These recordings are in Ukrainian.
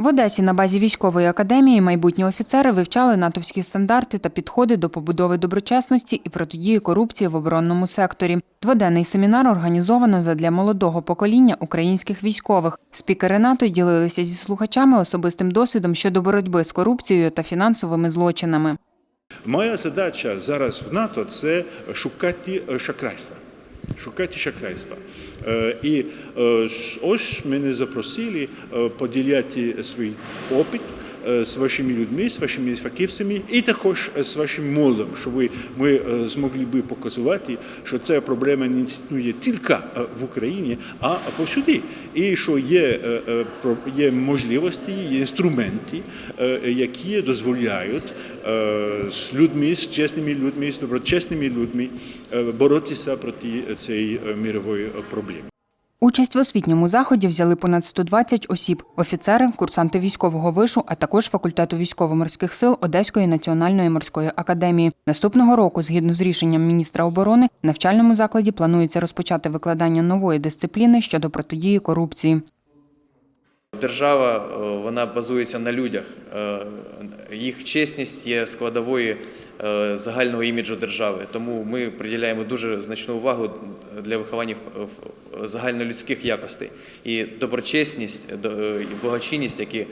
В Одесі на базі військової академії майбутні офіцери вивчали натовські стандарти та підходи до побудови доброчесності і протидії корупції в оборонному секторі. Дводенний семінар організовано задля молодого покоління українських військових. Спікери НАТО ділилися зі слухачами особистим досвідом щодо боротьби з корупцією та фінансовими злочинами. Моя задача зараз в НАТО це шукати е, Шукати шахрайства. Е, І е, ось мене запросили е, поділяти свій опит з вашими людьми, з вашими фахівцями і також е, з вашим молодом, щоб ми е, змогли би показувати, що ця проблема не існує тільки е, в Україні, а повсюди. І що є, е, е, є можливості, є інструменти, е, які дозволяють е, з людьми, з чесними людьми, з доброчесними людьми е, боротися проти цієї е, мірової е, проблеми. Участь в освітньому заході взяли понад 120 осіб: офіцери, курсанти військового вишу, а також факультету військово-морських сил Одеської національної морської академії. Наступного року, згідно з рішенням міністра оборони, в навчальному закладі планується розпочати викладання нової дисципліни щодо протидії корупції. Держава е, вона базується на людях. Е, Їх чесність є складовою е, загального іміджу держави. Тому ми приділяємо дуже значну увагу для виховання в- в- загальнолюдських якостей. І доброчесність до- е, і благочинність, які е,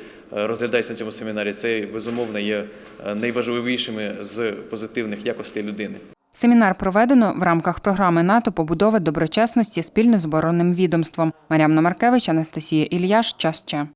розглядаються на цьому семінарі, це безумовно є е, найважливішими з позитивних якостей людини. Семінар проведено в рамках програми НАТО побудова доброчесності спільно з оборонним відомством. Мар'ямна Маркевич, Анастасія Ільяш. Час Че.